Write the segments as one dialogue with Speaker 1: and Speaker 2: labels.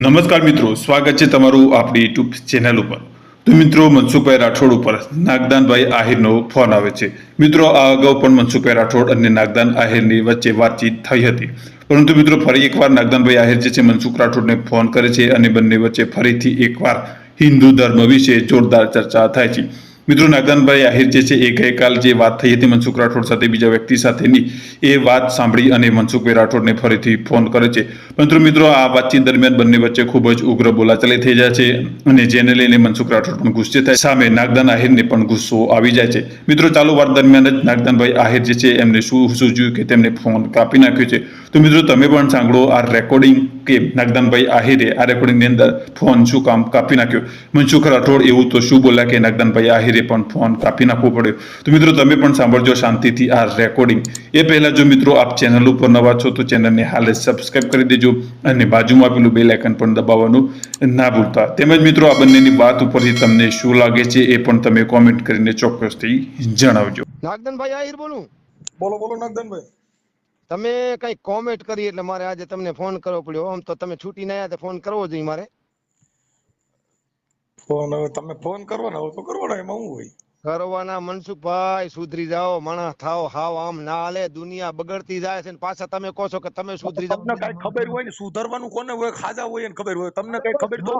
Speaker 1: નમસ્કાર મિત્રો, સ્વાગત છે તમારું આપણી યુટ્યુબ ચેનલ ઉપર. તો મિત્રો, મનસુખભાઈ રાઠોડ ઉપર નાગદાનભાઈ આહિરનો ફોન આવે છે. મિત્રો, આ અગાઉ પણ મનસુખભાઈ રાઠોડ અને નાગદાન આહિરની વચ્ચે વાતચીત થઈ હતી. પરંતુ મિત્રો, ફરી એકવાર નાગદાનભાઈ આહિર જે છે, મનસુખ રાઠોડને ફોન કરે છે અને બંને વચ્ચે ફરીથી એકવાર હિન્દુ ધર્મ વિશે જોરદાર ચર્ચા થાય છે. મિત્રો નાગદાનભાઈ આહિર જે છે એ ગઈકાલ જે વાત થઈ હતી મનસુખ રાઠોડ સાથે, બીજા વ્યક્તિ સાથેની, એ વાત સાંભળી અને મનસુખભાઈ રાઠોડને ફરીથી ફોન કરે છે. પરંતુ મિત્રો, આ વાતચીત દરમિયાન બંને વચ્ચે ખૂબ જ ઉગ્ર બોલાચાલી થઈ જાય છે અને જેને લઈને મનસુખ રાઠોડ પણ ગુસ્સે થાય સામે નાગદાન આહિરને પણ ગુસ્સો આવી જાય છે. મિત્રો, ચાલુ વાત દરમિયાન જ નાગદાનભાઈ આહિર જે છે, એમને શું સૂચ્યું કે તેમને ફોન કાપી નાખ્યો છે. તો મિત્રો, તમે પણ સાંભળો આ રેકોર્ડિંગ કે નાગદાનભાઈ આહિરે આ રેકોર્ડિંગની અંદર ફોન શું કામ કાપી નાખ્યો. મનસુખ રાઠોડ એવું તો શું બોલ્યા કે નાગદાનભાઈ આહિરે પણ ફોન કાપી નાખવો પડ્યો. તો મિત્રો તમે પણ સાંભળજો શાંતિથી આ રેકોર્ડિંગ એ પહેલાં જો મિત્રો આપ ચેનલ ઉપર નવા છો તો ચેનલને હાલે સબસ્ક્રાઈબ કરી દેજો અને બાજુમાં આપેલું બેલ આઇકન પણ દબાવવાનું ના ભૂલતા. તેમજ મિત્રો આ બંનેની વાત ઉપરથી તમને શું લાગે છે એ પણ તમે કોમેન્ટ કરીને ચોક્કસથી જણાવજો.
Speaker 2: નાગદનભાઈ આહિર બોલું.
Speaker 3: બોલો બોલો નાગદનભાઈ
Speaker 2: તમે કઈ કોમેન્ટ કરી એટલે મારે આજે તમને ફોન કરવો પડ્યો. આમ તો તમે છૂટી ના તો ફોન કરવો જોઈએ મારે.
Speaker 3: ફોન હવે તમે ફોન કરવાના હોય તો કરવાના એમાં શું હોય?
Speaker 2: કરવાના મનસુખભાઈ સુધરી જાઓ માણસ થાવ હાવ આમ ના હાલે દુનિયા બગડતી જાય છે પાછા તમે કહો છો કે તમે સુધરી જાઓ.
Speaker 3: તમને કઈ ખબર હોય ને સુધરવાનું કોને હોય ખાજા હોય ને ખબર હોય? તમને કઈ ખબર તો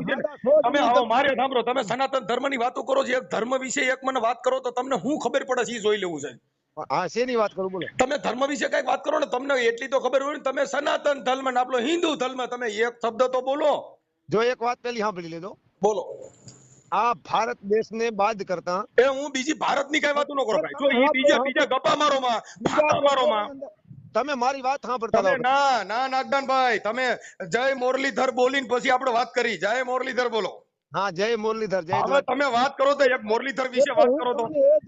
Speaker 3: તમે આવો મારે સાંભળો તમે સનાતન ધર્મની વાતો કરો છો એક ધર્મ વિશે એક મને વાત કરો તો તમને શું ખબર પડે છે એ જોઈ લેવું છે.
Speaker 2: હા શેની વાત કરું બોલો.
Speaker 3: તમે ધર્મ વિશે કઈ વાત કરો ને તમને એટલી તો ખબર હોય ને તમે સનાતન ધર્મ ને આપણો હિન્દુ ધર્મ તમે એક શબ્દ તો બોલો.
Speaker 2: જો એક વાત પેલી સાંભળી લેજો.
Speaker 3: બોલો.
Speaker 2: આ ભારત દેશને બાદ કરતા
Speaker 3: એ હું બીજી ભારતની કઈ વાતો ન કરો ભાઈ. જો ઈ બીજા બીજા ગપ્પા મારો માં ફાંકા મારો માં
Speaker 2: તમે મારી વાત સાંભળતા
Speaker 3: તમે ના ના નાગદાન ભાઈ તમે જય મુરલીધર બોલીને પછી આપણે વાત કરી. જય મુરલીધર બોલો.
Speaker 2: હા જય મુરલીધર જય
Speaker 3: હવે તમે વાત કરો તો એક મુરલીધર વિશે વાત કરો તો.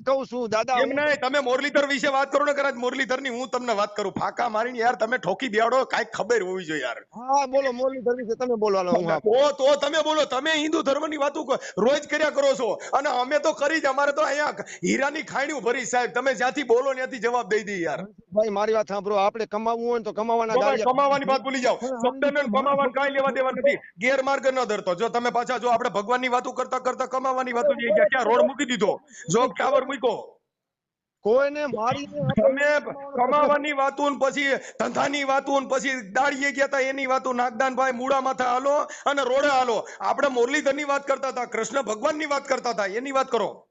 Speaker 2: કહું છું દાદા
Speaker 3: એમ નહીં તમે મુરલીધર વિશે વાત કરો ને કદાચ મુરલીધરની હું તમને વાત કરું. ફાકા મારીને યાર તમે ઠોકી બેડો કાંઈક ખબર હોવી જોઈએ યાર.
Speaker 2: હા બોલો મુરલીધર વિશે તમે બોલો હાલો હું ઓ
Speaker 3: તો તમે બોલો તમે હિન્દુ ધર્મની વાતો રોજ કર્યા કરો છો. અને અમે તો કરી જ અમારે તો અહીંયા હીરાની ખાણીઓ ભરી સાહેબ. તમે જ્યાંથી બોલો ત્યાંથી જવાબ દઈ દઈ યાર.
Speaker 2: ભાઈ મારી વાત સાંભળો. આપણે કમાવવું હોય તો કમાવાના
Speaker 3: કમાવાની વાત ભૂલી જાઓ. શબ્દને કમાવાનું કાંઈ લેવા દેવા નથી. ગેરમાર્ગ ન ધરતો. જો તમે પાછા જો આપણે ભગવાનની વાતો કરતા કરતા કમાવાની વાતો જઈ ગયા ક્યાં રોડ મૂકી દીધો? જોબ ટાવર મૂક્યો.
Speaker 2: કોઈને મારી
Speaker 3: તમે કમાવાની વાતો ને પછી ધંધાની વાતો ને પછી દાડીએ ગયા હતા એની વાતો નાગદાનભાઈ મૂળા માથા હાલો અને રોડે હાલો. આપણે મુરલીધરની વાત કરતા હતા કૃષ્ણ ભગવાનની વાત કરતા હતા એની વાત કરો.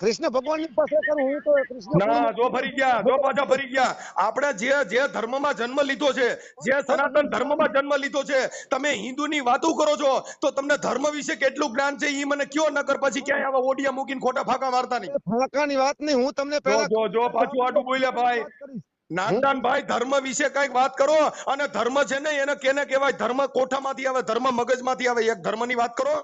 Speaker 2: કૃષ્ણ ભગવાનની પાસે કરું હું તો કૃષ્ણ
Speaker 3: ના જો ફરી ગયા જો પાછા ફરી ગયા. આપણે જે જે ધર્મમાં જન્મ લીધો છે જે સનાતન ધર્મમાં જન્મ લીધો છે તમે હિન્દુની વાતો કરો છો તો તમને ધર્મ વિશે કેટલું જ્ઞાન છે ઈ મને કયો નકર પછી ક્યાંય આવા ઓડિયા મૂકીને ખોટા ફાકા મારતા નહીં.
Speaker 2: ફાકાની વાત નહીં હું તમને
Speaker 3: જો
Speaker 2: પહેલા
Speaker 3: જો જો પાછું આટું બોલ્યા ભાઈ. નાનદાન ભાઈ ધર્મ વિશે કંઈક વાત કરો અને ધર્મ છે ને એને કેને કહેવાય ધર્મ કોઠામાંથી આવે ધર્મ મગજમાંથી આવે એક ધર્મની વાત કરો.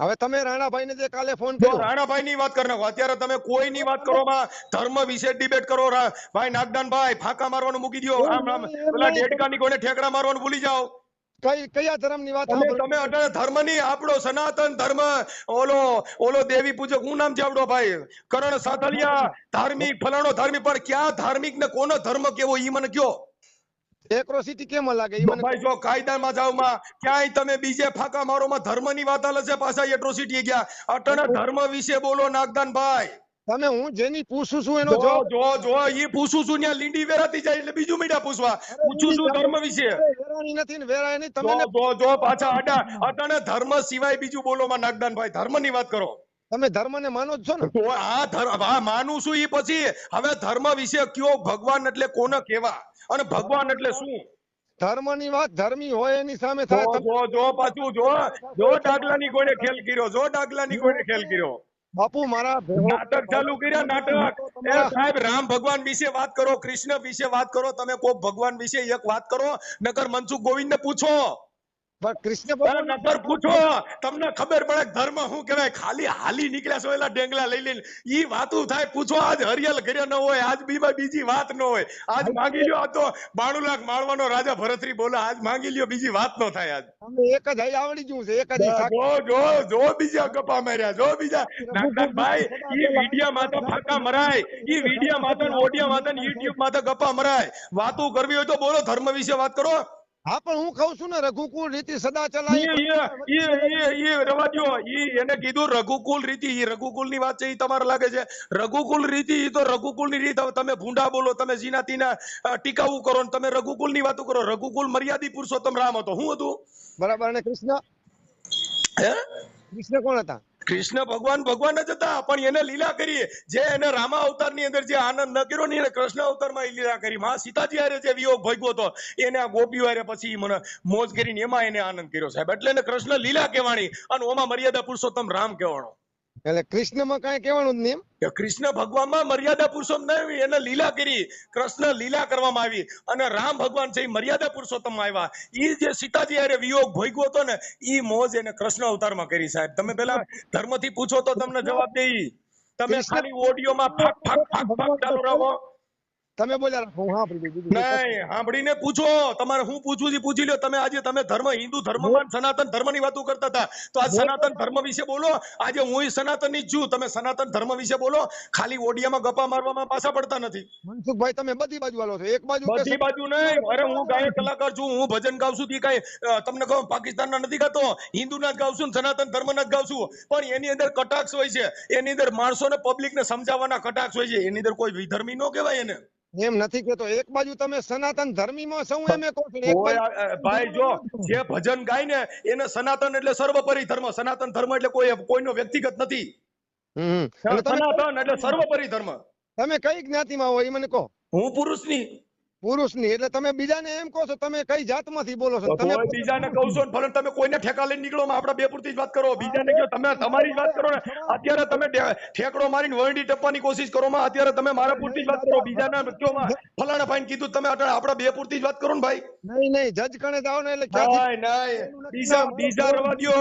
Speaker 2: હવે તમે રાણાભાઈને જે કાલે ફોન કર્યો.
Speaker 3: રાણાભાઈ ની વાત કરી નાખો. અત્યારે તમે કોઈની વાત કરો માં ધર્મ વિશે ડિબેટ કરો ભાઈ નાગદાન ભાઈ ફાંકા મારવાનું મૂકી દો આમ આમ. પેલા ડેડકાની કોઈને ઠેકડા મારવાનું ભૂલી જાઓ.
Speaker 2: કઈ કયા ધર્મની વાત
Speaker 3: તમે
Speaker 2: સાંભળો?
Speaker 3: ધર્મની આપણો સનાતન ધર્મ ઓલો ઓલો દેવી પૂજક હું નામ છે આપણો ભાઈ? કરણ સાતલિયા ધાર્મિક ફલાણો ધાર્મિક પણ ક્યાં ધાર્મિક ને કોનો ધર્મ કેવો ઈ મને કયો.
Speaker 2: એક્રોસિટી કેમ લાગે
Speaker 3: ભાઈ જો કાયદામાં જાવમાં ક્યાંય તમે બીજે ફાકા મારોમાં ધર્મની વાત આલે છે પાછા એટ્રોસિટી ગયા. અટણ ધર્મ વિશે બોલો નાગદાન ભાઈ.
Speaker 2: તમે હું જેની પૂછું છું એનો
Speaker 3: જો જો જો ઈ પૂછું છું ત્યાં લીંડી વેરાતી જાય એટલે બીજું મીડા પૂછવા. પૂછું છું ધર્મ વિશે.
Speaker 2: વેરાણી નથી ને વેરાય નહીં તમે
Speaker 3: જો જો જો પાછા આડા. અટણ ધર્મ સિવાય બીજું બોલો માં નાગદાન ભાઈ ધર્મની વાત કરો.
Speaker 2: તમે ધર્મને માનો જ છો ને?
Speaker 3: તો આ ધર્મ આ માનું છું એ પછી હવે ધર્મ વિશે કયો ભગવાન એટલે કોને કેવા અને ભગવાન એટલે શું?
Speaker 2: ધર્મની વાત ધર્મી હોય એની સામે થાય
Speaker 3: જો જો પાછું જો જો ડાગલાની કોઈને ખેલ કર્યો જો ડાગલાની કોઈને ખેલ કર્યો.
Speaker 2: બાપુ મારા
Speaker 3: નાટક ચાલુ કર્યા નાટક. એ સાહેબ રામ ભગવાન વિશે વાત કરો કૃષ્ણ વિશે વાત કરો તમે કોઈ ભગવાન વિશે એક વાત કરો નકર મનસુખ ગોવિંદ ને પૂછો.
Speaker 2: કૃષ્ણ
Speaker 3: નકર પૂછો તમને ખબર પડે ધર્મ શું કહેવાય? ખાલી હાલી નીકળ્યા છો એલા ડેંગલા લઈ લઈને. ઈ વાતું થાય પૂછો આજ હરિયલ ઘરે ન હોય આજ બીબા બીજી વાત ન હોય. આજ માંગી લ્યો આ તો બાણું લાખ માળવાનો રાજા ભરતરી બોલા આજ માંગી લ્યો બીજી વાત ન થાય આજ.
Speaker 2: એક જ આઈ આવડી ગયું છે એક જ
Speaker 3: જો જો જો બીજા ગપ્પા માર્યા જો બીજા નાગનાથભાઈ ઈ વિડિયા માથે ફાકા મરાય. ઈ વિડિયા માથે ને ઓડિયા ને યુટ્યુબ માથે ગપ્પા મરાય. વાતું કરવી હોય તો બોલો ધર્મ વિશે વાત કરો.
Speaker 2: હા પણ હું કહું છું ને રઘુકુલ રીતિ સદા
Speaker 3: ઈ એને કીધું રઘુકુલ રીતિ. ઈ રઘુકુલની વાત છે ઈ તમારે લાગે છે. રઘુકુલ રીતિ ઈ તો રઘુકુલની રીત તમે ભૂંડા બોલો તમે જીનાતીના અ, ટીકાવું કરો ને તમે રઘુકુલની વાતો કરો. રઘુકુલ મર્યાદિત પુરુષોત્તમ રામ હતો. શું હતું?
Speaker 2: બરાબર. અને કૃષ્ણ?
Speaker 3: હે?
Speaker 2: કૃષ્ણ કોણ હતા?
Speaker 3: કૃષ્ણ ભગવાન ભગવાન જ હતા. પણ એને લીલા કરી. જે એને રામા અવતારની અંદર જે આનંદ ન કર્યો ને એને કૃષ્ણ અવતારમાં લીલા કરી. માં સીતાજી હારે જે વિયોગ ભોગવ્યો હતો, એને આ ગોપીઓ હારે પછી મને મોજ કરીને એમાં એને આનંદ કર્યો. સાહેબ, એટલે એને કૃષ્ણ લીલા કહેવાણી અને ઓમાં મર્યાદા પુરુષોત્તમ રામ કહેવાનો.
Speaker 2: એટલે કૃષ્ણમાં કાંઈ કહેવાનું જ નહીં?
Speaker 3: કે કૃષ્ણ ભગવાનમાં મર્યાદા પુરુષોત્તમ આવી એને લીલા કરી કૃષ્ણ લીલા કરવામાં આવી અને રામ ભગવાન છે એ મર્યાદા પુરુષોત્તમ આવ્યા. ઈ જે સીતાજી અરે વિયોગ ભોગ્યો હતો ને એ મોજ એને કૃષ્ણ અવતારમાં કરી સાહેબ. તમે પેલા ધર્મથી પૂછો તો તમને જવાબ દે તમે ખાલી ઓડિયોમાં ફાક ફાક ફાક ફાક ચાલુ રાખો.
Speaker 2: તમે બોલ્યા રાખો. હું સાંભળી લીધું.
Speaker 3: નહીં સાંભળીને પૂછો. તમારે હું પૂછું છું પૂછી લો તમે આજે તમે ધર્મ હિન્દુ ધર્મમાં સનાતન ધર્મની વાતો કરતા હતા. તો આ સનાતન ધર્મ વિશે બોલો. આજે હું સનાતનની જ છું. તમે સનાતન ધર્મ વિશે બોલો. ખાલી ઓડિયામાં ગપ્પા મારવામાં પાછા પડતા નથી.
Speaker 2: મનસુખભાઈ તમે બધી બાજુ વાલો છો. એક બાજુ
Speaker 3: બધી બાજુ નહીં. અરે હું ગાયક કલાકાર છું. હું ભજન ગાઉં છું. તી કઈ તમને કહું પાકિસ્તાનના નથી ગાતો. હિન્દુના જ ગાઉં છું ને સનાતન ધર્મના જ ગાઉં છું. પણ એની અંદર કટાક્ષ હોય છે. એની અંદર માણસોને પબ્લિકને સમજાવવાના કટાક્ષ હોય છે. એની અંદર કોઈ વિધર્મી નો કહેવાય એને.
Speaker 2: એમ નથી કેતો એક બાજુ તમે સનાતન ધર્મીમાં હું એમ કહો છું
Speaker 3: ભાઈ જો જે ભજન ગાય ને એને સનાતન એટલે સર્વોપરી ધર્મ. સનાતન ધર્મ એટલે કોઈ કોઈનો વ્યક્તિગત નથી. સનાતન એટલે સર્વોપરી ધર્મ.
Speaker 2: તમે કઈ જ્ઞાતિમાં હોય એ મને કહો.
Speaker 3: હું પુરુષની.
Speaker 2: પુરુષની એટલે તમે બીજાને એમ કહો છો તમે કઈ જાતમાંથી બોલો છો? તમે
Speaker 3: બીજાને કહું છો ભલે તમે કોઈને ઠેકા લઈને નીકળો માં બે પૂરતી જ વાત કરો. બીજાને કહો તમે તમારી જ વાત કરો ને. અત્યારે તમે ઠેકડો મારીને વરડી ટપવાની કોશિશ કરો માં. અત્યારે તમે મારા પૂરતી જ વાત કરો. બીજાના કયો માં ફલાણા ફાઈન કીધું તમે અત્યારે આપણા બે પૂરતી જ વાત કરો ને ભાઈ.
Speaker 2: નહીં નહીં જજ કણે જાઓ ને એટલે ક્યાં
Speaker 3: નહીં. બીજા બીજા રવા દો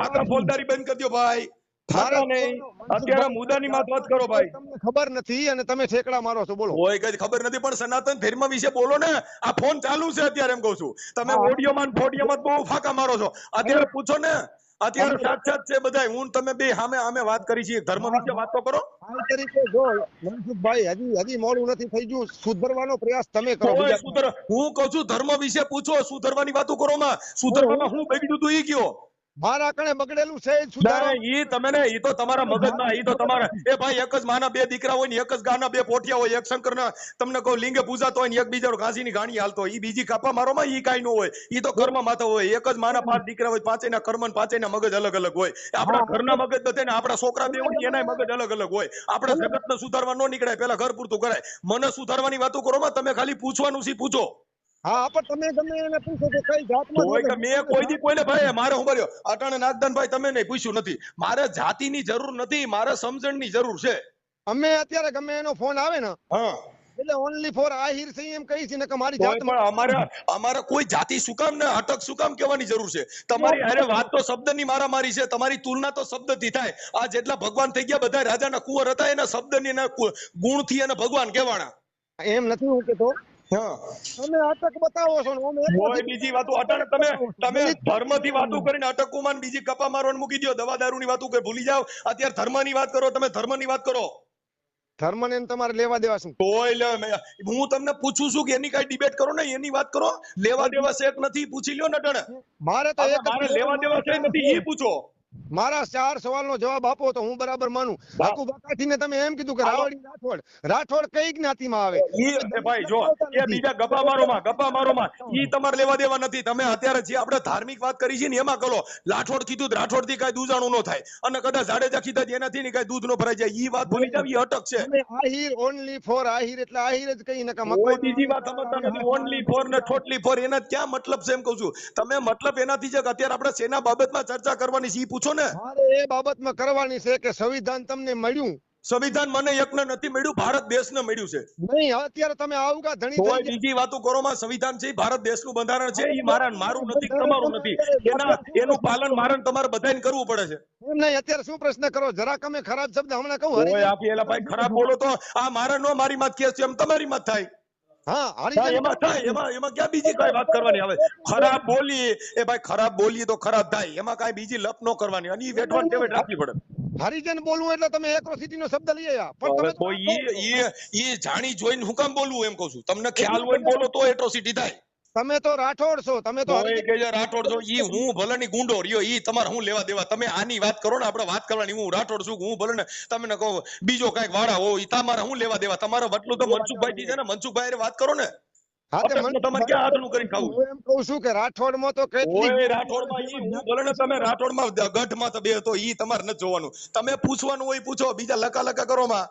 Speaker 3: ફાકા ફોલદારી બંધ કરી દો ભાઈ. અત્યારે મુદ્દાની વાત કરો ભાઈ.
Speaker 2: તમને ખબર નથી અને તમે ઠેકડા મારો છો બોલો.
Speaker 3: કોઈ કઈ ખબર નથી પણ સનાતન ધર્મ વિશે બોલો ને આ ફોન ચાલુ છે અત્યારે એમ કહું છું. તમે ઓડિયોમાં ફોડિયોમાં બહુ ફાકા મારો છો. અત્યારે પૂછો ને અત્યારે સાથ સાથ છે બધાય. હું તમે બે સામે સામે વાત કરી છે ધર્મ વિશે વાત તો કરો.
Speaker 2: આ તરીકે જો મનસુખભાઈ હજી હજી મોડું નથી થઈ ગયું. સુધરવાનો પ્રયાસ તમે કરો.
Speaker 3: સુધર હું કહું છું ધર્મ વિશે પૂછો સુધરવાની વાતો કરો માં. સુધરવામાં હું બગડ્યું તું ઈ કયો
Speaker 2: મારા કણે બગડેલું છે એ સુધારો.
Speaker 3: ઈ તમે ઈ તો તમારા મગજમાં ઈ તો તમારા એ ભાઈ એક જ માના બે દીકરા હોય ને એક જ ગાના બે પોઠિયા હોય એક શંકરના તમને કહું લિંગે પૂજાતો હોય ને એક બીજાનો ઘાસીની ગાણી હાલતો હોય ઈ બીજી કાપા મારોમાં ઈ કાંઈ ન હોય ઈ તો કર્મ માથે હોય એક જ માના પાંચ દીકરા હોય પાંચેયના કર્મ ને પાંચેયના મગજ અલગ અલગ હોય. આપણા ઘરના મગજ બધે ને આપણા છોકરા બે હોય એના મગજ અલગ અલગ હોય. આપણે જગતને સુધારવા ન નીકળાય પેલા ઘર પૂરતું કરાય. મને સુધારવાની વાતો કરો માં તમે ખાલી પૂછવાનું છે પૂછો?
Speaker 2: હા પણ તમે ગમે એને પૂછો કે કઈ જાતમાં
Speaker 3: તોય કે મેં કોઈ દી કોઈને ભાઈ મારે હું બોલ્યો અટાણે નાગદાનભાઈ તમે નહીં પૂછ્યું નથી. મારે જાતિની જરૂર નથી મારે સમજણની જરૂર છે.
Speaker 2: અમે અત્યારે ગમે એનો ફોન આવે ને
Speaker 3: હા.
Speaker 2: એટલે ઓનલી ફોર આહિર સિંહ એમ કહી છે ને કે મારી
Speaker 3: જાત અમારે અમારે કોઈ જાતિ શું કામ ને અટક શું કામ કહેવાની જરૂર છે? તમારી અરે વાત તો શબ્દની મારામારી છે તમારી તુલના તો શબ્દથી થાય. આ જેટલા ભગવાન થઈ ગયા બધા રાજાના કુંવર હતા એના શબ્દની એના ગુણ ગુણથી એને ભગવાન કહેવાના
Speaker 2: એમ નથી હું કેતો.
Speaker 3: હા
Speaker 2: તમે અટક બતાવો છો અમે
Speaker 3: કોઈ બીજી વાતો અટાણે તમે તમે ધર્મથી વાતો કરીને અટકુમાન બીજી કપા મારવાનું મૂકી દો દવા દારૂની વાતો કે ભૂલી જાવ અત્યારે ધર્મની વાત કરો તમે ધર્મની વાત કરો.
Speaker 2: ધર્મ ને તમારે લેવા દેવા છે
Speaker 3: તોય લે મેં- હું તમને પૂછું છું કે એની કઈ ડિબેટ કરો ને એની વાત કરો. લેવા દેવા છે નથી પૂછી લ્યો ને અટાણે
Speaker 2: મારે તો એક
Speaker 3: લેવા દેવા છે. નથી એ પૂછો.
Speaker 2: મારા ચાર સવાલનો જવાબ આપો તો હું બરાબર માનું. બાકુ બાકાજીને તમે એમ કીધું કે. રાવળી રાઠોડ. રાઠોડ કઈ જ્ઞાતિમાં આવે?
Speaker 3: ઈ ભાઈ જો એ બીજા ગપ્પા મારોમાં ગપ્પા મારોમાં ઈ તમારે લેવા દેવા નથી. તમે અત્યારે જે આપણે ધાર્મિક વાત કરી છે ને એમાં કરો રાઠોડ કીધું રાઠોડથી કઈ દૂજાણું ન થાય. અને કદાચ જાડેજા કીધા એનાથી ને કઈ દૂધ નો ભરાઈ જાય. ઈ વાત ભૂલી જાવ ઈ અટક છે.
Speaker 2: આહીર ઓનલી ફોર આહીર એટલે આહીર જ કઈ નકા
Speaker 3: કોઈ બીજી વાત સમજતા નથી. ઓનલી ફોર ને ઠોટલી ફોર એના ક્યાં મતલબ છે એમ કહું છું. તમે મતલબ એનાથી કે અત્યારે આપણે સેના બાબતમાં ચર્ચા કરવાની છે ઈ પૂછો ને.
Speaker 2: મારે એ બાબતમાં કરવાની છે કે સંવિધાન તમને મળ્યું.
Speaker 3: સંવિધાન મને એકને નથી મળ્યું ભારત દેશને મળ્યું છે.
Speaker 2: નહીં અત્યારે તમે આવગા ધણી
Speaker 3: કોઈ બીજી વાતો કરો માં સંવિધાન છે ભારત દેશનું બંધારણ છે એ મારા મારું નથી તમારું નથી. એના એનું પાલન મારણ ને તમારે બધાને કરવું પડે છે.
Speaker 2: એમ નહીં અત્યારે શું પ્રશ્ન કરો? જરા કમે ખરાબ શબ્દ હમણાં કહું
Speaker 3: ઓય આપી એલા ભાઈ ખરાબ બોલો તો આ મારા નો મારી માત કેસ છે એમ તમારી માત થાય. ખરાબ બોલી એ ભાઈ ખરાબ બોલીએ તો ખરાબ થાય. એમાં કઈ બીજી લપ નો કરવાની. અને ઈ વેઠવાન ટેવેટ રાખવી પડે.
Speaker 2: હરિજન બોલવું એટલે તમે એક્રોસિટી નો શબ્દ લઈ આવ્યા. પણ તમે
Speaker 3: તો ઈ ઈ જાણી જોઈને હું કામ બોલવું એમ કહું છું. તમને ખ્યાલ હોય બોલો તો એટ્રોસિટી થાય.
Speaker 2: તમે તો રાઠોડ છો તમે તો
Speaker 3: રાઠોડ છો ઈ હું ભલે ની ગુંડો રહ્યો ઈ તમારે હું લેવા દેવા? તમે આની વાત કરો ને આપણે વાત કરવાની હું રાઠોડ છું હું ભલે તમને કહો બીજો કંઈક વાળા હો ઈ તમારે હું લેવા દેવા? તમારો વટલું તો મનસુખભાઈ છે ને મનસુખભાઈ વાત કરો ને. તમે પૂછવાનું હોય પૂછો બીજા લકા લકા કરો માં.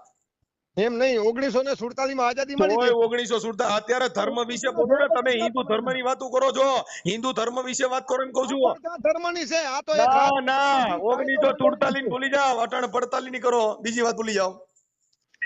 Speaker 2: એમ નહીં ઓગણીસો ને સુડતાલીસમાં આઝાદી મળી
Speaker 3: ઓગણીસો સુડતા અત્યારે ધર્મ વિશે બોલો ને તમે હિન્દુ ધર્મની વાતો કરો છો. હિન્દુ ધર્મ વિશે વાત કરો એમ કહું છું.
Speaker 2: ધર્મની છે આ તો
Speaker 3: ના ના ઓગણીસો સુડતાલીસ ભૂલી જાઓ અટણ પડતાલીસની કરો બીજી વાત ભૂલી જાઓ.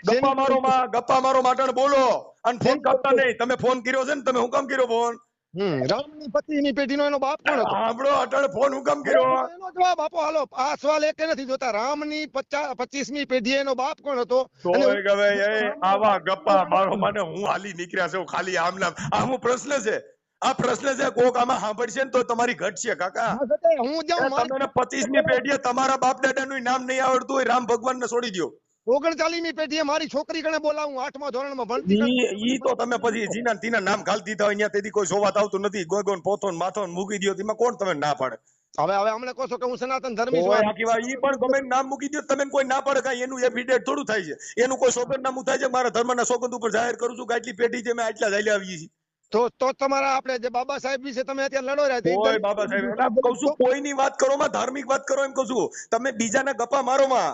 Speaker 3: ગપ્પા મારો માં ગપ્પા મારો માં બોલો. અને ફોન કરતા નહીં. તમે ફોન કર્યો છે ને તમે હું કામ કર્યો ફોન?
Speaker 2: રામની પત્નીની પેઢીનો એનો બાપ કોણ હતો?
Speaker 3: સાંભળો અટાણે ફોન હું કામ કર્યો.
Speaker 2: એનો જવાબ આપો હાલો આ સવાલ એક નથી જોતા. રામની પચાસ પચીસમી પેઢી એનો બાપ કોણ હતો? અને
Speaker 3: તોય એ આવા ગપ્પા મારો મને હું હાલી નીકળ્યા છે ખાલી આમ નામ. આ હું પ્રશ્ન છે. આ પ્રશ્ન છે કોક આમાં સાંભળશે ને તો તમારી ઘટશે કાકા.
Speaker 2: હું જાઉં
Speaker 3: તમને પચીસની પેઢીએ તમારા બાપ દાદા નું નામ નહીં આવડતું હોય રામ ભગવાન ને છોડી દો
Speaker 2: ઓગણચાલીસમી પેઢીએ મારી છોકરી કણે બોલાવું આઠમા ધોરણમાં ભણતી
Speaker 3: ઈ તો તમે પછી જીના તીના નામ ખાલી દીધા હોય ત્યાં કોઈ સોવાત આવતું નથી. ગોગોન પોથોન માથો મૂકી દો તેમાં કોણ તમે ના પાડે?
Speaker 2: હવે હવે અમને કહો છો કે હું સનાતન ધર્મી છું
Speaker 3: આખી વાત. ઈ પણ ગમે નામ મૂકી દો તમે કોઈ ના પાડે કાઈ. એનું એફિડેટ થોડું થાય છે. એનું કોઈ સોગંદનામું થાય છે. મારા ધર્મના સોગંદ ઉપર જાહેર કરું છું કે આટલી પેઢી છે મેં આટલા ચાલ્યા આવી છે
Speaker 2: તો તો તમારા આપણે જે બાબા સાહેબ વિશે તમે અત્યારે લડો રહ્યા
Speaker 3: ઓય બાબા સાહેબ કહું છું કોઈની વાત કરો માં ધાર્મિક વાત કરો એમ કહું છું. તમે બીજાના ગપ્પા મારો માં.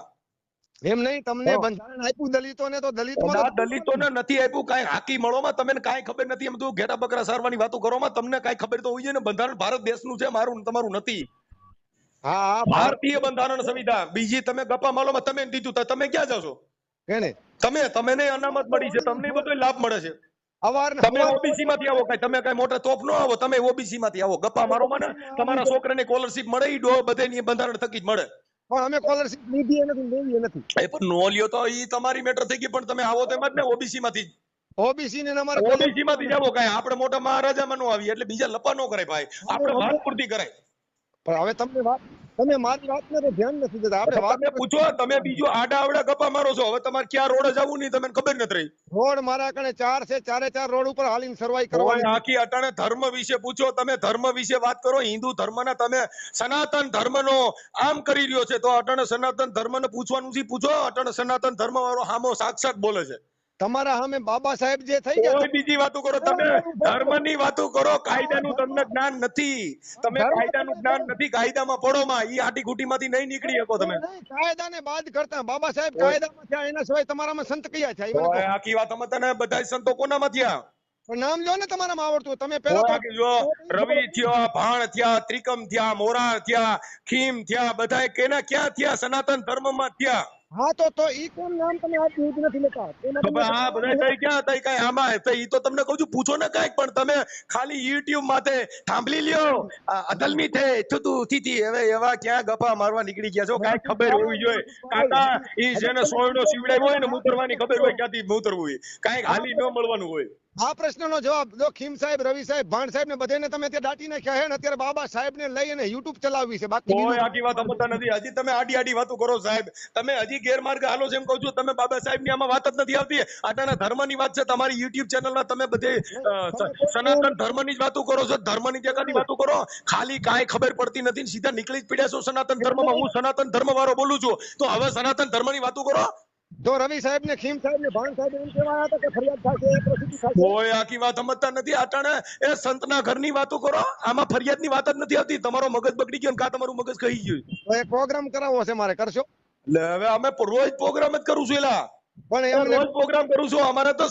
Speaker 2: એમ નહીં તમને બંધારણ આપ્યું દલિતોને તો દલિતો
Speaker 3: દલિતોને નથી આપ્યું કાંઈ હાકી મળોમાં તમને કાંઈ ખબર નથી. એમ તું ઘેટા બકરા સારવાની વાતો કરોમાં તમને કાંઈ ખબર તો હોય છે ને બંધારણ ભારત દેશનું છે મારું તમારું નથી.
Speaker 2: હા
Speaker 3: ભારતીય બંધારણ સંવિધાન. બીજી તમે ગપ્પા માલોમાં તમે દીધું તમે ક્યાં જશો?
Speaker 2: કેને
Speaker 3: તમે તમે ને અનામત મળી છે તમને બધો લાભ મળે છે.
Speaker 2: અવાર
Speaker 3: તમે ઓબીસી માંથી આવો કાંઈ તમે કાંઈ મોટા તોપ નો આવો તમે ઓબીસી માંથી આવો. ગપ્પા મારો ને તમારા છોકરાને સ્કોલરશીપ મળે ઈ ડો બધે બંધારણ થકી જ મળે.
Speaker 2: પણ અમે સ્કોલરશિપ લીધી એ નથી લેવી નથી.
Speaker 3: એ પણ નો લ્યો તો ઈ તમારી મેટર થઈ ગઈ પણ તમે આવો તો એમ જ ને ઓબીસી માંથી.
Speaker 2: ઓબીસી ને અમારે
Speaker 3: ઓબીસી માંથી જાવો આવો કાંઈ. આપણે મોટા મહારાજામાં નો આવીએ એટલે બીજા લપા નો કરાય ભાઈ. આપણે વાત પૂરતી કરાય.
Speaker 2: પણ હવે તમને વાત તમે મારી વાતને તો ધ્યાન નથી દેતા. આપણે વાત
Speaker 3: પૂછો તમે બીજો આડા આવડા ગપ્પા મારો છો. હવે તમારે ક્યાં રોડ જવું નહીં તમને ખબર નથી રહી.
Speaker 2: રોડ મારા કણે ચાર છે ચારે ચાર રોડ ઉપર હાલીને સરવાઈ કરવાની.
Speaker 3: આખી અટાણે ધર્મ વિશે પૂછો તમે ધર્મ વિશે વાત કરો હિન્દુ ધર્મના તમે સનાતન ધર્મનો આમ કરી રહ્યો છે તો અટાણે સનાતન ધર્મને પૂછવાનું છે પૂછો અટાણે સનાતન ધર્મ વાળો હામો સાક્ષાત બોલે છે.
Speaker 2: તમારા સામે બાબા સાહેબ જે થઈ ગયા
Speaker 3: બીજી વાતો કરો તમે ધર્મની વાતો કરો કાયદાનું તમને જ્ઞાન નથી. તમે કાયદાનું જ્ઞાન નથી કાયદામાં પડો માં ઈ આટી ખૂટીમાંથી નહીં નીકળી શકો તમે.
Speaker 2: કાયદાને બાદ કરતા. બાબા સાહેબ કાયદામાં થયા એના સિવાય તમારામાં સંત કયા છે
Speaker 3: આખી વાત અમે તને બધા સંતો કોનામાં થયા?
Speaker 2: નામ જો ને તમારામાં આવડતું તમે પેલા
Speaker 3: જો રવિ થયા ભાણ થયા ત્રિકમ થયા મોરાર થયા ખીમ થયા બધા કેના ક્યાં થયા સનાતન ધર્મમાં થયા?
Speaker 2: હા તો તો ઈ કોણ નામ તમે આ ન્યૂઝ નથી લેતા?
Speaker 3: તો આ બધા તઈ ક્યાં હતા? કઈ આમાં તો ઈ તો તમને કહું છું પૂછો ને કાંઈક પણ તમે ખાલી યુટ્યુબ માથે થાંભલી લ્યો. અદલમી થે થતું થીતી હવે એવા ક્યાં ગપ્પા મારવા નીકળી ગયા છો? કઈ ખબર હોવી જોઈએ. કાકા ઈ જેને સોયડો સીવડાવ્યો હોય ને મૂતરવાની ખબર હોય ક્યાંથી મૂતરવું હોય. કઈ હાલી ન મળવાનું હોય.
Speaker 2: આ પ્રશ્નનો જવાબ જો ખીમ સાહેબ રવિ સાહેબ ભાણ સાહેબ ને બધાને તમે ત્યાં દાટી નાખ્યા ને અત્યારે બાબા સાહેબ ને લઈ અને યુટ્યુબ ચલાવવી છે. બાકી
Speaker 3: કોઈ
Speaker 2: બીજું-
Speaker 3: વાત સમજતા નથી. હજી તમે આડી આડી વાતો કરો સાહેબ. તમે હજી ગેરમાર્ગે હાલો છે એમ કહું છું. તમે બાબા સાહેબની આમાં વાત જ નથી આવતી. આટાના ધર્મની વાત છે. તમારી યુટ્યુબ ચેનલમાં તમે બધે સનાતન ધર્મની જ વાતો કરો છો. ધર્મની જગાની વાતો કરો? ખાલી કાંઈ ખબર પડતી નથી સીધા નીકળી જ પડ્યા છો સનાતન ધર્મમાં. હું સનાતન ધર્મ વાળો બોલું છું. તો હવે સનાતન ધર્મની વાતો કરો?
Speaker 2: જો રવિ સાહેબ ને ખીમ સાહેબ ને ભાણ સાહેબ એમ કહેવાયા હતા કે ફરિયાદ થશે એ પ્રસિદ્ધિ થશે.
Speaker 3: કોઈ આખી વાત સમજતા નથી આટાણે એ સંતના ઘરની વાતો કરો આમાં ફરિયાદની વાત જ નથી આવતી. તમારો મગજ બગડી ગયો ને કા તમારું મગજ કહી ગયું?
Speaker 2: તો એક પ્રોગ્રામ કરાવવો છે મારે કરશો?
Speaker 3: એટલે હવે અમે રોજ પ્રોગ્રામ જ કરું છું એલા.
Speaker 2: પણ
Speaker 3: રોજ પ્રોગ્રામ કરું છું. અમારે તો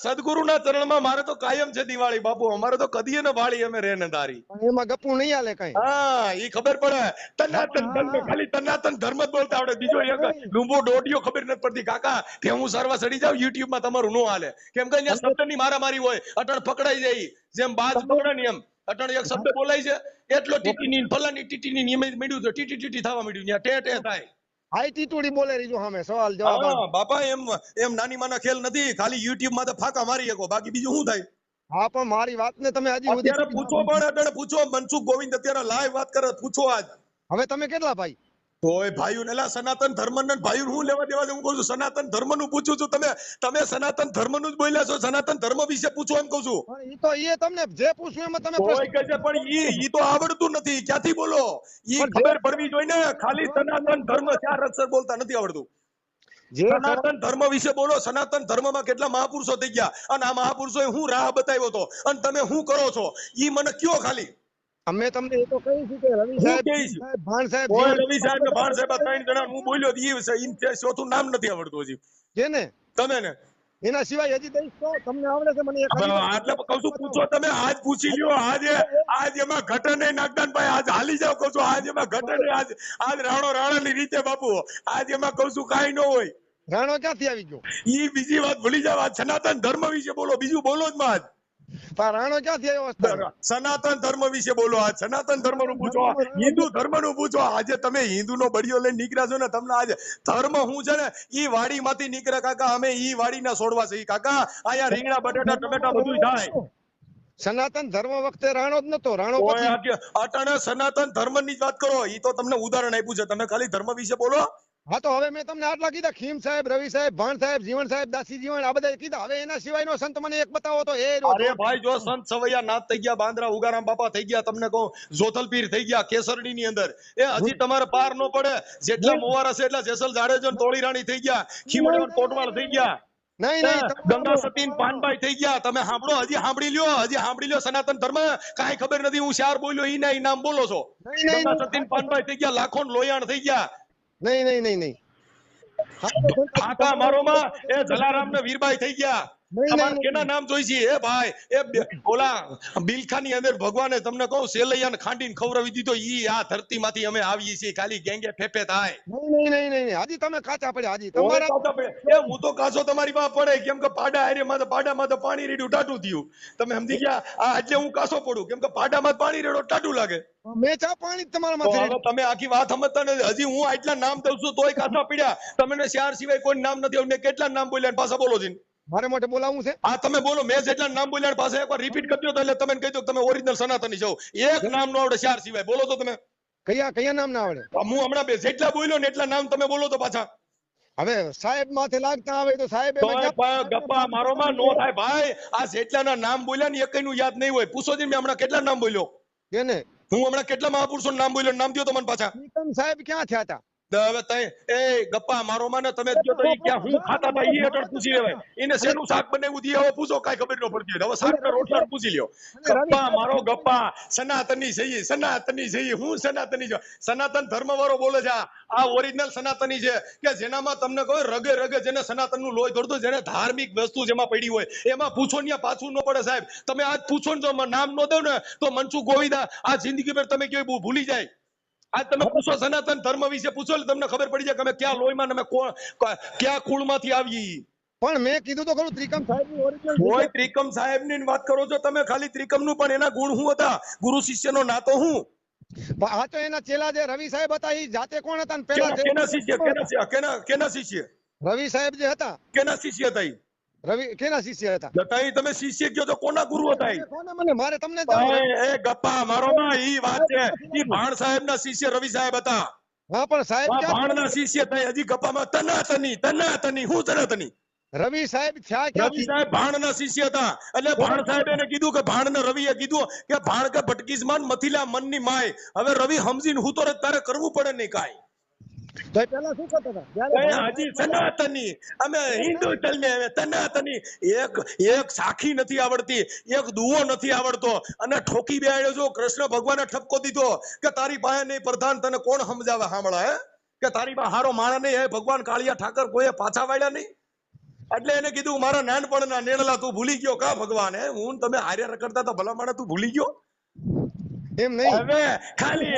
Speaker 3: સદગુરુના ચરણમાં મારે તો કાયમ છે દિવાળી બાપુ. અમારે તો કદીએ ન વાળી અમે રેને તારી
Speaker 2: એમાં ગપુ નહીં આલે કઈ.
Speaker 3: હા ઈ ખબર પડે. તનાતન ધર્મ ખાલી તનાતન ધર્મ જ બોલતા આવડે. બીજો એક ડુંબો ડોડિયો ખબર નથી પડતી. કાકા કે હું સરવા સડી જાઉં યુટ્યુબમાં તમારું નો હાલે. કેમ કે અહીંયા શબ્દની મારામારી હોય. અટણ પકડાઈ જાય. જેમ બાજ પકડે ને એમ. અટણ એક શબ્દ બોલાય છે. એટલો ટીટીની ફલાની ટીટીની નિયમિત મળ્યું તો ટીટી ટીટી થવા મળ્યું. ત્યાં ટે ટે થાય.
Speaker 2: હાઈ ટીટુડી બોલે રીજો સામે સવાલ જવાબ
Speaker 3: બાપા એમ એમ નાની માના ખેલ નથી. ખાલી યુટ્યુબમાં તો ફાકા મારી શકો. બાકી બીજું શું થાય?
Speaker 2: હા પણ મારી વાત ને તમે હજી
Speaker 3: અત્યારે પૂછો પણ પૂછો. મનસુખ ગોવિંદ અત્યારે લાઈવ વાત કરે પૂછો આજ.
Speaker 2: હવે તમે કેટલા ભાઈ?
Speaker 3: ઓય ભાઈઓ એલા સનાતન ધર્મ ને ભાઈઓ હું લેવા દેવા હું કહું છું સનાતન ધર્મનું પૂછું છું તમે. તમે સનાતન ધર્મનું જ બોલ્યા છો સનાતન ધર્મ વિશે પૂછો એમ કહું છું.
Speaker 2: ઈ તો ઈ તમને જે પૂછ્યું એમાં તમે
Speaker 3: કોઈ કહે છે પણ ઈ ઈ તો આવડતું નથી. ક્યાંથી બોલો? ઈ ખબર પડવી જોઈએ ને ખાલી સનાતન ધર્મ ચાર અક્ષર બોલતા નથી આવડતું. સનાતન ધર્મ વિશે બોલો. સનાતન ધર્મમાં કેટલા મહાપુરુષો થઈ ગયા. અને આ મહાપુરુષોએ હું રાહ બતાવ્યો હતો. અને તમે શું કરો છો? ઈ મને કયો ખાલી?
Speaker 2: અમે તમને એ તો કહીશું છે કે રવિ સાહેબ ભાણ સાહેબ
Speaker 3: રવિ સાહેબ ભાણ સાહેબ ત્રણ જણા હું બોલ્યો છે, ઈ ચોથું નામ નથી આવડતું હજી.
Speaker 2: જેને?
Speaker 3: તમે ને?
Speaker 2: એના સિવાય હજી દઈશ તો તમને આવડે છે મને
Speaker 3: હવે કહું છું પૂછો તમે આજ પૂછી લ્યો આજે આજ એમાં ઘટન નાગદાનભાઈ આજ હાલી જાવ કહું છું આજ એમાં ઘટને આજ આજ રાણો રાણાની રીતે બાપુ આજ એમાં કહું છું કાંઈ ન હોય.
Speaker 2: રાણો ક્યાંથી આવી ગયો?
Speaker 3: ઈ બીજી વાત ભૂલી જાવ સનાતન ધર્મ વિશે બોલો બીજું બોલો જ માં
Speaker 2: રાણો ક્યાંથી આવ્યો
Speaker 3: સનાતન ધર્મ વિશે બોલો આ સનાતન ધર્મનું પૂછો હિન્દુ ધર્મનું પૂછો. આજે તમે હિન્દુ નો બળિયો લઈને નીકળ્યા છો ને તમને આજે ધર્મ હું છે ને ઈ વાડી માંથી નીકળે કાકા અમે ઈ વાડી ના છોડવા છે કાકા. અહીંયા રીંગણા બટાટા ટમેટા બધું થાય.
Speaker 2: સનાતન ધર્મ વખતે રાણો જ નતો. રાણો
Speaker 3: અટાણે સનાતન ધર્મની જ વાત કરો. ઈ તો તમને ઉદાહરણ આપ્યું છે. તમે ખાલી ધર્મ વિશે બોલો.
Speaker 2: હા તો હવે મેં તમને આટલા કીધા. ખીમ સાહેબ રવિ સાહેબ ભાણ સાહેબ જીવન સાહેબ દાસી જીવન આ બધા કીધા. હવે એના સિવાયનો સંત મને એક બતાવો તો એ
Speaker 3: અરે ભાઈ જો સંત સવૈયા નાથ થઈ ગયા બાંદ્રા ઉગારામ બાપા થઈ ગયા તમને કહું જોથલપીર થઈ ગયા કેસરડી ની અંદર. એ હજી તમારે પાર ન પડે. જેટલા મોવારા છે એટલા જેસલ જાડેજો તોળી રાણી થઈ ગયા ખીમડીઓ કોટવાળ થઈ ગયા.
Speaker 2: નહીં નહીં
Speaker 3: ગંગા સતીન પાનભાઈ થઈ ગયા. તમે સાંભળો હજી સાંભળી લ્યો હજી સાંભળી લ્યો સનાતન ધર્મ. કાંઈ ખબર નથી હું શાર બોલ્યો ઈ ના નામ બોલો છો. ગંગા સતીન પાનભાઈ થઈ ગયા લાખો લોયાણ થઈ ગયા.
Speaker 2: નહીં નહીં નહીં નહીં. હા, તો સંત-
Speaker 3: કાકા મારોમાં એ જલારામ ને વીરબાઈ થઈ ગયા. તમારે કેના નામ જોઈ છે? એ ભાઈ એ ઓલા બિલખાની અંદર ભગવાને તમને કહું સેલૈયાને ખાંડીને ખવડાવી દીધો. ઈ આ ધરતીમાંથી અમે આવીએ છીએ. ખાલી ગેંગે ફેફે થાય.
Speaker 2: નહીં નહીં નહીં નહીં નહીં. તમે કાચા પડ્યા. હાજી તમારા
Speaker 3: એ હું તો કાચો તમારી પાસે પડે. કેમ કે પાડા હારે તો પાડામાં તો પાણી રેડ્યું ટાટું થયું. તમે સમજી ગયા? આ એટલે હું કાચો પડું. કેમ કે પાડામાં પાણી રેડો ટાટું લાગે.
Speaker 2: મેં ચા પાણી તમારા માથે
Speaker 3: તમે આખી વાત સમજતા નથી. હજી હું આટલા નામ દઉં છું તોય કાચા પડ્યા. તમને ચાર સિવાય કોઈ નામ નથી આવડતું. કેટલા નામ બોલ્યા પાછા બોલો છો
Speaker 2: મારે મોટે બોલાવવું છે?
Speaker 3: આ તમે બોલો મેં જેટલા નામ બોલ્યા ને એકવાર રિપીટ કરજો તો એટલે તમે કહી દો તમે ઓરિજિનલ સનાતની છો. એક નામ નો આવડે ચાર સિવાય. બોલો તો તમે.
Speaker 2: કયા કયા નામ ના આવડે?
Speaker 3: હું હમણાં બે જેટલા બોલ્યો ને એટલા નામ તમે બોલો તો પાછા.
Speaker 2: હવે સાહેબ માથે લાગતા આવે તો સાહેબ
Speaker 3: ગપ્પા મારો માં નો થાય. ભાઈ આ જેટલાના નામ બોલ્યા ને એક નું યાદ નહીં હોય. પૂછો જી મેં હમણાં કેટલા નામ બોલ્યો?
Speaker 2: કેને?
Speaker 3: હું હમણાં કેટલા મહાપુરુષો નામ બોલ્યો નામ દો તો મને પાછા.
Speaker 2: પ્રીતમ સાહેબ ક્યાં થયા હતા?
Speaker 3: જ કાંઈ સનાતની ધર્મ વાળો બોલે છે, આ ઓરિજિનલ સનાતની છે, કે જેનામાં તમને કહો રગે રગે જેને સનાતનનું લોહી દોડતું જેને ધાર્મિક વસ્તુ જેમાં પડી હોય, એમાં પૂછો ને પાછું ન પડે સાહેબ. તમે આજ પૂછો ને તો નામ ન દો ને, તો મનસુખ ગોવિંદા આ જિંદગી પર તમે કેવી ભૂલી જાય. આજ તમે પૂછો સનાતન ધર્મ વિશે પૂછો એટલે તમને ખબર પડી જાય કે અમે ક્યાં લોહીમાં અમે ક્યાં કુળમાંથી આવી
Speaker 2: પણ મેં કીધું તો ખરું ત્રિકમ સાહેબની ઓરિજિનલ
Speaker 3: કોઈ ત્રિકમ સાહેબની વાત કરો છો તમે ખાલી ત્રિકમનું પણ એના ગુણ હું હતા. ગુરુ શિષ્ય નો નાતો હું.
Speaker 2: આ તો એના ચેલા જે રવિ સાહેબ હતા એ જાતે કોણ હતા ને પેલા
Speaker 3: કેના શિષ્ય? કેના શિષ્ય? કેના કેના શિષ્ય?
Speaker 2: રવિ સાહેબ જે હતા.
Speaker 3: કેના શિષ્ય હતા ઈ?
Speaker 2: રવિ કેના શિષ્ય હતા?
Speaker 3: જટાઈ તમે શિષ્ય કયો તો કોના ગુરુ હતા?
Speaker 2: કોને? મને મારે તમને.
Speaker 3: એ ગપ્પા મારો માં ઈ વાત છે. ઈ ભાણ સાહેબ ના શિષ્ય રવિ સાહેબ હતા.
Speaker 2: હા પણ સાહેબ
Speaker 3: ભાણ ના શિષ્ય થઈ હજી ગપ્પામાં તનાતની તનાતની હું તનાતની.
Speaker 2: રવિ સાહેબ થયા
Speaker 3: રવિ સાહેબ ભાણ ના શિષ્ય હતા. એટલે ભાણ સાહેબ એને કીધું કે ભાણ ને એ કીધું કે ભાણ કે ભટકીસ માન મથિલા મનની માય. હવે રવિ સમજીને હું તો તારે કરવું પડે નહીં કાંઈ.
Speaker 2: એ પેલા શું કરતા હતા?
Speaker 3: હજી સનાતની. અમે હિન્દુ ધર્મે અમે સનાતની. એક એક સાખી નથી આવડતી એક દુવો નથી આવડતો. અને ઠોકી બેડ્યો જો કૃષ્ણ ભગવાને ઠપકો દીધો કે તારી પાસે નહીં પ્રધાન તને કોણ સમજાવે? સાંભળા હે? કે તારી પાસે હારો માણા નહીં હે? ભગવાન કાળિયા ઠાકર કોઈએ પાછા વાળ્યા નહીં? એટલે એને કીધું મારા નાનપણના નેણલા તું ભૂલી ગયો કા ભગવાન હે? હું તમે હારે રખડતા તો ભલા માણા તું ભૂલી ગયો?
Speaker 2: એમ નહીં?
Speaker 3: હવે ખાલી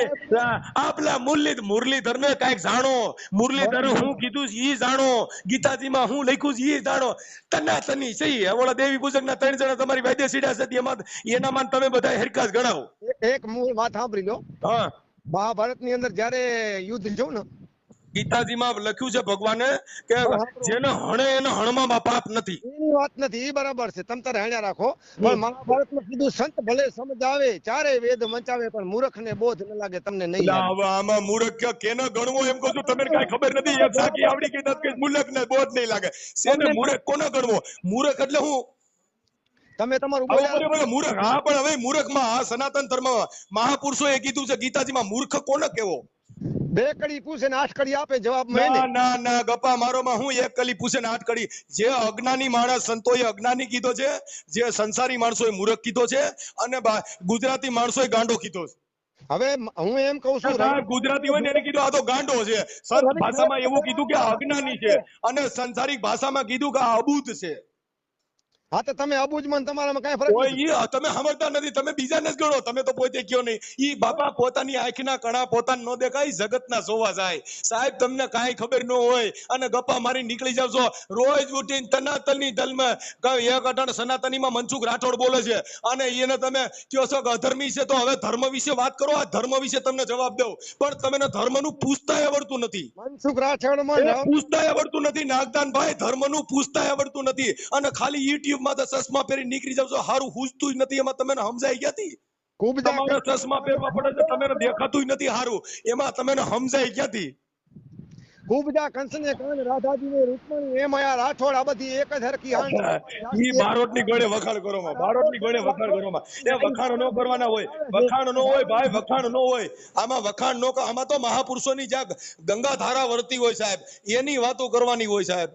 Speaker 3: આપલા મુરલી મુરલીધર ને કંઈક જાણો. મુરલીધર હું. કીધું છે ઈ જાણો. ગીતાજીમાં હું લખ્યું છે ઈ જાણો. તનાતની છે ઈ. ઓલા દેવી પૂજક ના ત્રણ જણા તમારી વૈદ્ય સીડા છે એમાં એનામાં તમે બધા હરકાસ ગણાવો.
Speaker 2: એક- એક મૂળ વાત સાંભળી લો.
Speaker 3: હા.
Speaker 2: મહાભારતની અંદર જયારે યુદ્ધ જોઉં ને
Speaker 3: ગીતાજીમાં લખ્યું છે ભગવાને કે જેને હણે એને હણમાં પાપ નથી.
Speaker 2: એની વાત નથી એ બરાબર છે. તમે તારે હણ્યા રાખો. પણ મહાભારતમાં કીધું સંત ભલે સમજાવે ચારે વેદ મંચાવે પણ મૂર્ખને બોધ ન લાગે તમને નહીં
Speaker 3: હવે આમાં મૂર્ખ કેને ગણવો એમ કહું છું તમને કઈ ખબર નથી? એક સાકી આવડી કે નથી કે મૂર્ખ ને બોધ નહીં લાગે. સેને મૂર્ખ કોને ગણવો? મૂર્ખ એટલે હું?
Speaker 2: તમે તમારું બોલ્યા
Speaker 3: મૂર્ખ. હા પણ હવે મૂર્ખમાં સનાતન ધર્મ મહાપુરુષોએ કીધું છે ગીતાજીમાં મૂર્ખ કોને કેવો
Speaker 2: બે કડી પૂછે આઠ કડી આપે જવાબ
Speaker 3: ના. ના ગપ્પા મારો માં હું એક કલી પૂછે આઠ કડી જે અજ્ઞાની માણસ સંતોએ અજ્ઞાની કીધો છે જે સંસારી માણસોએ મૂર્ખ કીધો છે અને ગુજરાતી ગુજરાતી માણસોએ ગાંડો કીધો છે.
Speaker 2: હવે હું એમ કહું છું
Speaker 3: ગુજરાતી હોય ને એને કીધું આ તો ગાંડો છે. સંત ભાષામાં એવું કીધું કે અજ્ઞાની છે અને સંસારિક ભાષામાં કીધું કે આ અબૂત છે.
Speaker 2: હા તો તમે અબુજમાં તમારામાં કઈ ફરક
Speaker 3: કોઈ તમે સમજતા નથી. તમે બીજાને જ ગણો. તમે તો પોતે કયો નહીં. ઈ બાપા પોતાની આંખના કણા પોતાને ન દેખાય જગતના સોવા જાય. સાહેબ તમને કાંઈ ખબર ન હોય અને ગપ્પા મારી નીકળી જાવ છો. રોજ ઉઠીને તનાતલની દલમાં એક અટાણ સનાતનીમાં મનસુખ રાઠોડ બોલે છે. અને એને તમે કયો છો કે અધર્મી છે તો હવે ધર્મ વિશે વાત કરો. આ ધર્મ વિશે તમને જવાબ દઉં. પણ તમને ધર્મનું પૂછતા આવડતું નથી.
Speaker 2: મનસુખ રાઠોડ
Speaker 3: પૂછતા આવડતું નથી. નાગદાનભાઈ ધર્મનું પૂછતા આવડતું નથી. અને ખાલી યુટ્યુબમાં તો ચશ્મા પહેરી નીકળી જાવ છો હારું પૂછતું જ નથી એમાં તમને ગયા હતી
Speaker 2: ખૂબ
Speaker 3: તમારે ચશ્મા પહેરવા પડે છે તમને દેખાતું જ નથી હારું એમાં તમને સમજાય ક્યાંથી
Speaker 2: કુબજા કંસને કાન રાધાજીને રૂકમણી એમ આયા રાઠોડ આ બધી એક જ હરકી હાંડ
Speaker 3: ઈ બારોટની ગળે વખાણ કરો માં બારોટની ગળે વખાણ કરો માં એ વખાણ ન કરવાના હોય વખાણ ન હોય ભાઈ વખાણ ન હોય. આમાં વખાણ નો આમાં તો મહાપુરુષોની જ્યાં ગંગા ધારા વર્તી હોય સાહેબ એની વાતો કરવાની હોય સાહેબ.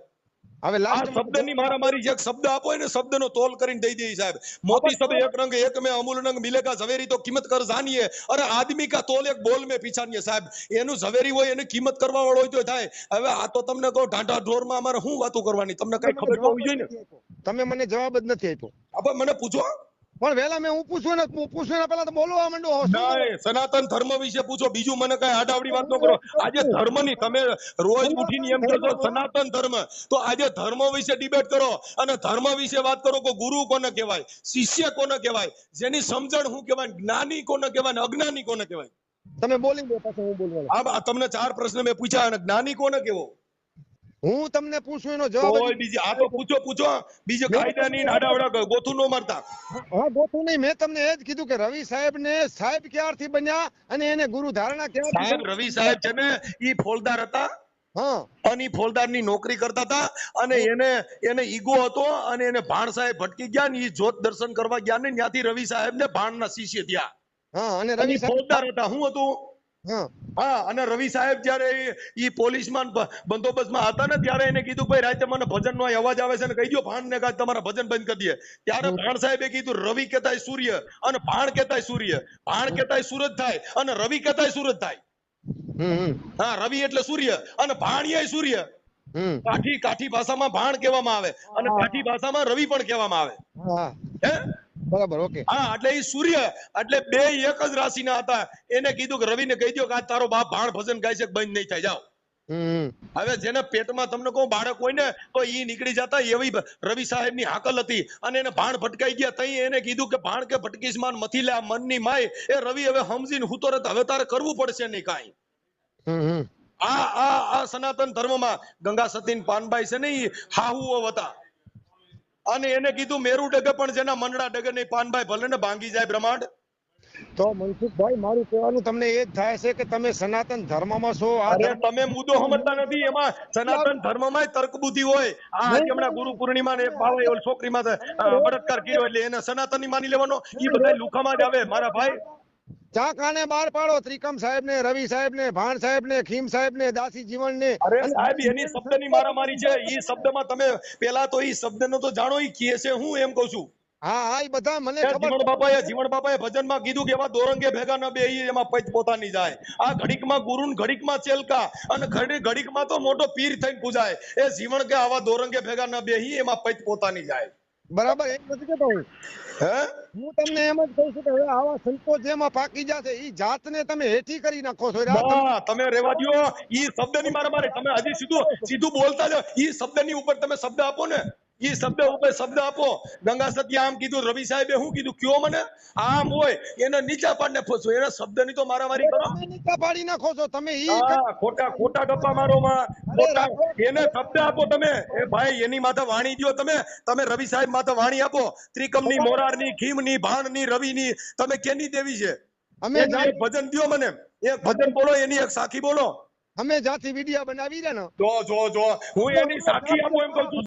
Speaker 2: હવે લાસ્ટ
Speaker 3: શબ્દની મારામારી જે શબ્દ આપો ને શબ્દનો તોલ કરીને દઈ દે સાહેબ. મોતી સબ એક રંગ એક મે અમૂલ રંગ મિલેગા ઝવેરી તો કિંમત કર જાનીએ. અરે આદમી કા તોલ એક બોલ મે પીછાનીએ સાહેબ. એનું ઝવેરી હોય એને કિંમત કરવા વાળો હોય તો થાય. હવે આ તો તમને કહો ઢાંઢા ઢોરમાં અમારે શું વાતો કરવાની? તમને કઈ ખબર હોવી જોઈએ ને?
Speaker 2: તમે મને જવાબ જ નથી આપ્યો.
Speaker 3: હવે મને પૂછો
Speaker 2: પણ વેલા મેં હું પૂછું ને હું પૂછું એના પહેલા તો બોલવા માંડો
Speaker 3: સનાતન ધર્મ વિશે પૂછો બીજું મને કઈ આડાવડી વાત ન કરો. આજે ધર્મની તમે રોજ ઉઠીને એમ કહો છો સનાતન ધર્મ. તો આજે ધર્મ વિશે ડિબેટ કરો અને ધર્મ વિશે વાત કરો કે ગુરુ કોને કહેવાય શિષ્ય કોને કહેવાય જેની સમજણ હું કહેવાય જ્ઞાની કોને કહેવાય અજ્ઞાની કોને કહેવાય?
Speaker 2: તમે બોલી દો પછી હું બોલવા
Speaker 3: આ તમને ચાર પ્રશ્ન મેં પૂછ્યા અને જ્ઞાની કોને કેવો
Speaker 2: હું તમને પૂછું એનો જવાબ
Speaker 3: કોઈ બીજી આ તો પૂછો પૂછો બીજો કાયદાની નાડાવડા ગોથું નો મારતા.
Speaker 2: હા ગોથું નહીં. મેં તમને એ જ કીધું કે રવિ સાહેબ ને સાહેબ ક્યારથી બન્યા અને એને ગુરુ ધારણા ક્યાં
Speaker 3: સાહેબ રવિ સાહેબ છે ને ઈ ફોલદાર હતા.
Speaker 2: હા.
Speaker 3: અને ફોલદારની નોકરી કરતા હતા. અને એને એને ઈગો હતો અને એને ભાણ સાહેબ ભટકી ગયા ને ઈ જ્યોત દર્શન કરવા ગયા ને ત્યાંથી રવિ સાહેબ ને ભાણ ના શિષ્ય થયા.
Speaker 2: હા અને રવિ
Speaker 3: ફોજદાર હતા. હું હતું?
Speaker 2: હા.
Speaker 3: અને રવિ સાહેબ જયારે ઈ પોલીસમાં બંદોબસ્તમાં હતા ને ત્યારે એને કીધું ભાઈ રાતે મને ભજન નો અવાજ આવે છે ને કહી દો ભાણ ને કાંઈ તમારા ભજન બંધ કરી દે ત્યારે ભાણ સાહેબે કીધું રવિ કહેતાય સૂર્ય અને ભાણ કહેતાય સૂર્ય. ભાણ કહેતાય સૂરજ થાય અને રવિ કેતાય સૂરજ થાય. હા રવિ એટલે સૂર્ય અને ભાણિયા સૂર્ય. કાઠી કાઠી ભાષામાં ભાણ કહેવામાં આવે અને કાઠી ભાષામાં રવિ પણ કહેવામાં આવે.
Speaker 2: હે? બરાબર ઓકે.
Speaker 3: હા એટલે એ સૂર્ય એટલે બે એક જ રાશિના હતા. એને કીધું કે રવિને કહી દો કે આ તારો બાપ ભાણ ભજન ગાય છે બંધ નહીં થાય જાઓ. હવે જેને પેટમાં તમને કહું બાળક હોય ને તો એ નીકળી જતા એવી રવિ સાહેબની હાકલ હતી. અને એને ભાણ ભટકાઈ ગયા તઈ એને કીધું કે ભાણ કે ભટકીશ માન મથી લે આ મનની માય. એ રવિ હવે સમજીને હું તો હવે તારે કરવું પડશે નહીં કાંઈ. આ આ આ સનાતન ધર્મમાં ગંગા સતીન પાનબાઈ છે ને ઈ હાહુઓ હતા. અને એને કીધું મેરુ ડગે પણ જેના મંડળા ડગે નહીં પાનભાઈ ભલે ને ભાંગી જાય બ્રહ્માંડ.
Speaker 2: તો મનસુખભાઈ મારું કહેવાનું તમને એ જ થાય છે કે તમે સનાતન ધર્મમાં છો
Speaker 3: અરે તમે મુદ્દો સમજતા નથી એમાં સનાતન ધર્મમાં તર્ક બુદ્ધિ હોય. આ હમણાં ગુરુ પૂર્ણિમા ને ભાવે છોકરીમાં બળાત્કાર કર્યો એટલે એને સનાતન માની લેવાનો એ બધા લુખામાં જ આવે મારા ભાઈ.
Speaker 2: ચા કાને બહાર પાડો. ત્રિકમ સાહેબ ને રવિ સાહેબ ને ભાણ સાહેબ ને ખીમ સાહેબ ને દાસી જીવન ને
Speaker 3: અરે સાહેબ એની શબ્દની મારામારી છે. એ શબ્દમાં તમે પેલા તો ઈ શબ્દનો તો જાણો એ કીએ છે. હું એમ કઉ છું.
Speaker 2: હા હા એ બધા મને ખબર
Speaker 3: જીવણ બાપાએ જીવણ બાપાએ ભજનમાં કીધું કે એવા દોરંગે ભેગા ન બે એમાં પૈત પોતાની જાય. આ ઘડીકમાં ગુરુ ને ઘડીકમાં ચેલકા અને ઘડી ઘડીકમાં તો મોટો પીર થઈને પૂજાય. એ જીવણ કે આવા દોરંગે ભેગા ન બે એમાં પૈત પોતાની જાય.
Speaker 2: બરાબર એમ નથી કેતો હું.
Speaker 3: હે?
Speaker 2: હું તમને એમ જ કહું છું કે હવે આવા સંતો જેમાં પાકી જશે ઈ જાતને તમે હેઠી કરી નાખો છો.
Speaker 3: ના, તમે રેવા દ્યો ઈ શબ્દની મારામારી. તમે હજી સીધું સીધું બોલતા જાઓ ઈ શબ્દની ઉપર તમે શબ્દ આપો ને. ઈ શબ્દ ઉપર શબ્દ આપો. ગંગા સતી આમ કીધું રવિ સાહેબે શું કીધું? કયો મને? આમ હોય એને નીચા પાડીને ફસો એના શબ્દની તો મારામારી કરો.
Speaker 2: નીચા પાડી નાખો છો. તમે ઈ
Speaker 3: ખોટા ખોટા ગપ્પા મારો માં. ખોટા એને શબ્દ આપો તમે. એ ભાઈ એની માથે વાણી દો તમે. તમે રવિ સાહેબ માથે વાણી આપો. ત્રિકમની મોરારની ખીમની ભાણની રવિની. તમે કેની દેવી છે?
Speaker 2: અમે
Speaker 3: ભજન દો મને. એક ભજન બોલો એની એક સાખી બોલો.
Speaker 2: અમે જાતિ વિડિયા બનાવી રહ્યા ને.
Speaker 3: જો જો જો. હું એની સાખી આપું એમ કહું છું.